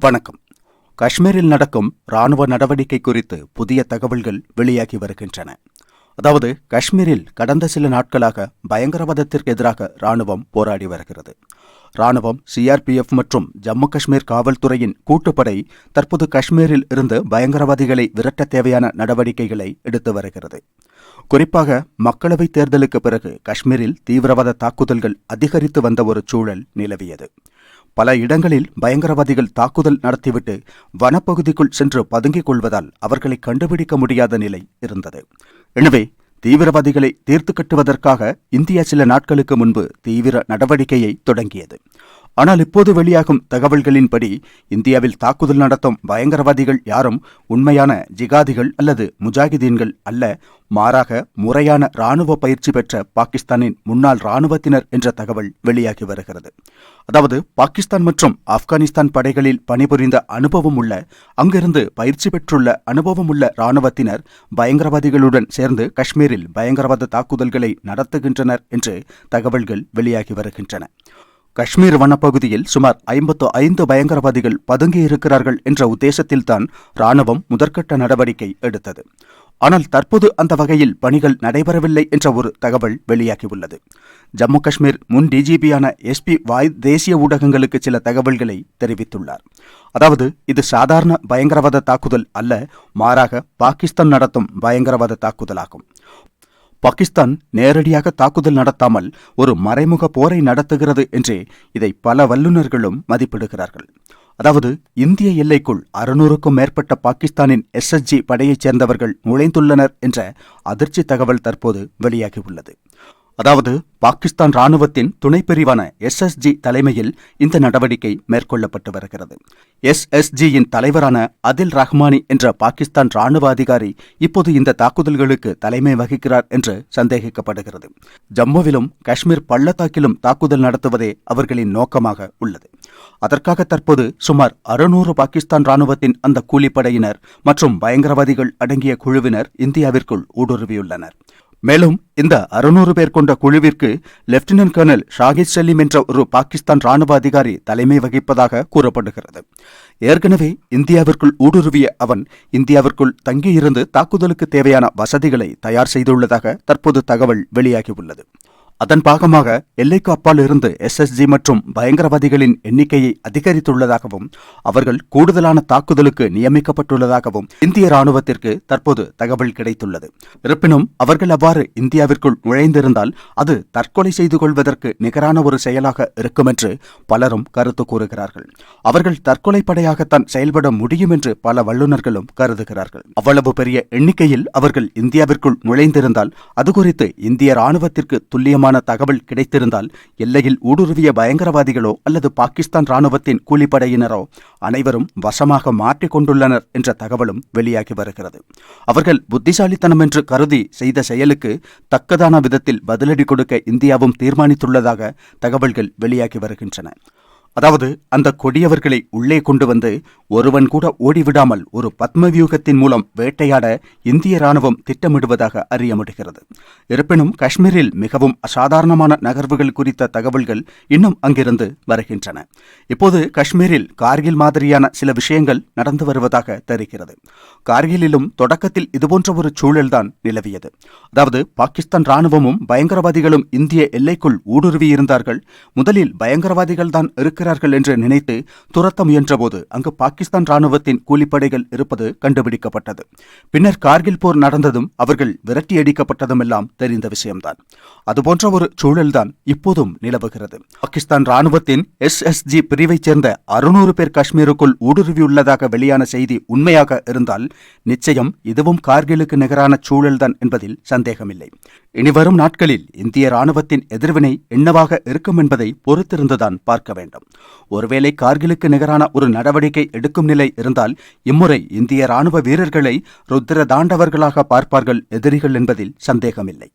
வணக்கம். காஷ்மீரில் நடக்கும் ராணுவ நடவடிக்கை குறித்து புதிய தகவல்கள் வெளியாகி வருகின்றன. அதாவது காஷ்மீரில் கடந்த சில நாட்களாக பயங்கரவாதத்திற்கு எதிராக ராணுவம் போராடி வருகிறது. ராணுவம் சிஆர்பிஎஃப் மற்றும் ஜம்மு காஷ்மீர் காவல்துறையின் கூட்டுப்படை தற்போது காஷ்மீரில் இருந்து பயங்கரவாதிகளை விரட்ட தேவையான நடவடிக்கைகளை எடுத்து வருகிறது. குறிப்பாக மக்களவைத் தேர்தலுக்கு பிறகு காஷ்மீரில் தீவிரவாத தாக்குதல்கள் அதிகரித்து வந்த ஒரு சூழல் நிலவியது. பல இடங்களில் பயங்கரவாதிகள் தாக்குதல் நடத்திவிட்டு வனப்பகுதிக்குள் சென்று பதுங்கிக் கொள்வதால் அவர்களை கண்டுபிடிக்க முடியாத நிலை இருந்தது. எனவே தீவிரவாதிகளை தீர்த்து கட்டுவதற்காக இந்தியா சில நாட்களுக்கு முன்பு தீவிர நடவடிக்கையை தொடங்கியது. ஆனால் இப்போது வெளியாகும் தகவல்களின்படி இந்தியாவில் தாக்குதல் நடத்தும் பயங்கரவாதிகள் யாரும் உண்மையான ஜிகாதிகள் அல்லது முஜாகிதீன்கள் அல்ல. மாறாக முறையான ராணுவ பயிற்சி பெற்ற பாகிஸ்தானின் முன்னாள் ராணுவத்தினர் என்ற தகவல் வெளியாகி வருகிறது. அதாவது பாகிஸ்தான் மற்றும் ஆப்கானிஸ்தான் படைகளில் பணிபுரிந்த அனுபவம் உள்ள அங்கிருந்து பயிற்சி பெற்றுள்ள அனுபவம் உள்ள ராணுவத்தினர் பயங்கரவாதிகளுடன் சேர்ந்து காஷ்மீரில் பயங்கரவாத தாக்குதல்களை நடத்துகின்றனர் என்று தகவல்கள் வெளியாகி வருகின்றன. காஷ்மீர் வனப்பகுதியில் சுமார் ஐம்பத்து ஐந்து பயங்கரவாதிகள் பதுங்கியிருக்கிறார்கள் என்ற உத்தேசத்தில்தான் ராணுவம் முதற்கட்ட நடவடிக்கை எடுத்தது. ஆனால் தற்போது அந்த வகையில் பணிகள் நடைபெறவில்லை என்ற ஒரு தகவல் வெளியாகியுள்ளது. ஜம்மு காஷ்மீர் முன் டிஜிபியான எஸ்பி வாய் தேசிய ஊடகங்களுக்கு சில தகவல்களை தெரிவித்துள்ளார். அதாவது இது சாதாரண பயங்கரவாத தாக்குதல் அல்ல மாறாக பாகிஸ்தான் நடத்தும் பயங்கரவாத தாக்குதலாகும். பாகிஸ்தான் நேரடியாக தாக்குதல் நடத்தாமல் ஒரு மறைமுக போரை நடத்துகிறது என்றே இதை பல வல்லுநர்களும் மதிப்பிடுகிறார்கள். அதாவது இந்திய எல்லைக்குள் அறுநூறுக்கும் மேற்பட்ட பாகிஸ்தானின் எஸ்எஸ்ஜி படையைச் சேர்ந்தவர்கள் நுழைந்துள்ளனர் என்ற அதிர்ச்சி தகவல் தற்போது வெளியாகியுள்ளது. அதாவது பாகிஸ்தான் ராணுவத்தின் துணைப்பிரிவான எஸ்எஸ்ஜி தலைமையில் இந்த நடவடிக்கை மேற்கொள்ளப்பட்டு வருகிறது. எஸ்எஸ்ஜியின் தலைவரான அதில் ரஹ்மானி என்ற பாகிஸ்தான் ராணுவ அதிகாரி இப்போது இந்த தாக்குதல்களுக்கு தலைமை வகிக்கிறார் என்று சந்தேகிக்கப்படுகிறது. ஜம்முவிலும் காஷ்மீர் பள்ளத்தாக்கிலும் தாக்குதல் நடத்துவதே அவர்களின் நோக்கமாக உள்ளது. அதற்காக தற்போது சுமார் அறுநூறு பாகிஸ்தான் ராணுவத்தின் அந்த கூலிப்படையினர் மற்றும் பயங்கரவாதிகள் அடங்கிய குழுவினர் இந்தியாவிற்குள் ஊடுருவியுள்ளனர். மேலும் இந்த அறுநூறு பேர் கொண்ட குழுவிற்கு லெப்டினன்ட் கர்னல் ஷாகித் சலீம் என்ற ஒரு பாகிஸ்தான் ராணுவ அதிகாரி தலைமை வகிப்பதாக கூறப்படுகிறது. ஏற்கனவே இந்தியாவிற்குள் ஊடுருவிய அவன் இந்தியாவிற்குள் தங்கியிருந்து தாக்குதலுக்கு தேவையான வசதிகளை தயார் செய்துள்ளதாக தற்போது தகவல் வெளியாகியுள்ளது. அதன் பாகமாக எல்லைக்கு அப்பால் இருந்து எஸ்எஸ்ஜி மற்றும் பயங்கரவாதிகளின் எண்ணிக்கையை அதிகரித்துள்ளதாகவும் அவர்கள் கூடுதலான தாக்குதலுக்கு நியமிக்கப்பட்டுள்ளதாகவும் இந்திய ராணுவத்திற்கு தற்போது தகவல் கிடைத்துள்ளது. இருப்பினும் அவர்கள் அவ்வாறு இந்தியாவிற்குள் நுழைந்திருந்தால் அது தற்கொலை செய்து கொள்வதற்கு நிகரான ஒரு செயலாக இருக்கும் என்று பலரும் கருத்து கூறுகிறார்கள். அவர்கள் தற்கொலை படையாகத்தான் செயல்பட முடியும் என்று பல வல்லுநர்களும் கருதுகிறார்கள். அவ்வளவு பெரிய எண்ணிக்கையில் அவர்கள் இந்தியாவிற்குள் நுழைந்திருந்தால் அது குறித்து இந்திய ராணுவத்திற்கு துல்லியமாக துல்லியமான தகவல் கிடைத்திருந்தால் எல்லையில் ஊடுருவிய பயங்கரவாதிகளோ அல்லது பாகிஸ்தான் ராணுவத்தின் கூலிப்படையினரோ அனைவரும் வசமாக மாற்றிக் கொண்டுள்ளனர் என்ற தகவலும் வெளியாகி வருகிறது. அவர்கள் புத்திசாலித்தனம் என்று கருதி செய்த செயலுக்கு தக்கதான விதத்தில் பதிலடி கொடுக்க இந்தியாவும் தீர்மானித்துள்ளதாக தகவல்கள் வெளியாகி வருகின்றன. அதாவது அந்த கொடியவர்களை உள்ளே கொண்டு வந்து ஒருவன் கூட ஓடிவிடாமல் ஒரு பத்மவியூகத்தின் மூலம் வேட்டையாட இந்திய ராணுவம் திட்டமிடுவதாக அறிய முடிகிறது இருப்பினும் காஷ்மீரில் மிகவும் அசாதாரணமான நகர்வுகள் குறித்த தகவல்கள் இன்னும் அங்கிருந்து வருகின்றன. இப்போது காஷ்மீரில் கார்கில் மாதிரியான சில விஷயங்கள் நடந்து வருவதாக தெரிகிறது. கார்கிலிலும் தொடக்கத்தில் இதுபோன்ற ஒரு சூழல்தான் நிலவியது. அதாவது பாகிஸ்தான் ராணுவமும் பயங்கரவாதிகளும் இந்திய எல்லைக்குள் ஊடுருவியிருந்தார்கள். முதலில் பயங்கரவாதிகள் தான் இருக்கிற இருக்கிறார்கள் என்று நினைத்து துரத்த முயன்றபோது அங்கு பாகிஸ்தான் ராணுவத்தின் கூலிப்படைகள் இருப்பது கண்டுபிடிக்கப்பட்டது. பின்னர் கார்கில் போர் நடந்ததும் அவர்கள் விரட்டியடிக்கப்பட்டதும் எல்லாம் தெரிந்த விஷயம்தான். அதுபோன்ற ஒரு சூழல்தான் இப்போதும் நிலவுகிறது. பாகிஸ்தான் ராணுவத்தின் எஸ் எஸ் ஜி பிரிவைச் சேர்ந்த அறுநூறு பேர் காஷ்மீருக்குள் ஊடுருவியுள்ளதாக வெளியான செய்தி உண்மையாக இருந்தால் நிச்சயம் இதுவும் கார்கிலுக்கு நிகரான சூழல்தான் என்பதில் சந்தேகமில்லை. இனிவரும் நாட்களில் இந்திய ராணுவத்தின் எதிர்வினை என்னவாக இருக்கும் என்பதை பொறுத்திருந்துதான் பார்க்க வேண்டும். ஒருவேளை கார்கிலுக்கு நிகரான ஒரு நடவடிக்கை எடுக்கும் நிலை இருந்தால் இம்முறை இந்திய ராணுவ வீரர்களை ருத்திர தாண்டவர்களாக பார்ப்பார்கள் எதிரிகள் என்பதில் சந்தேகமில்லை.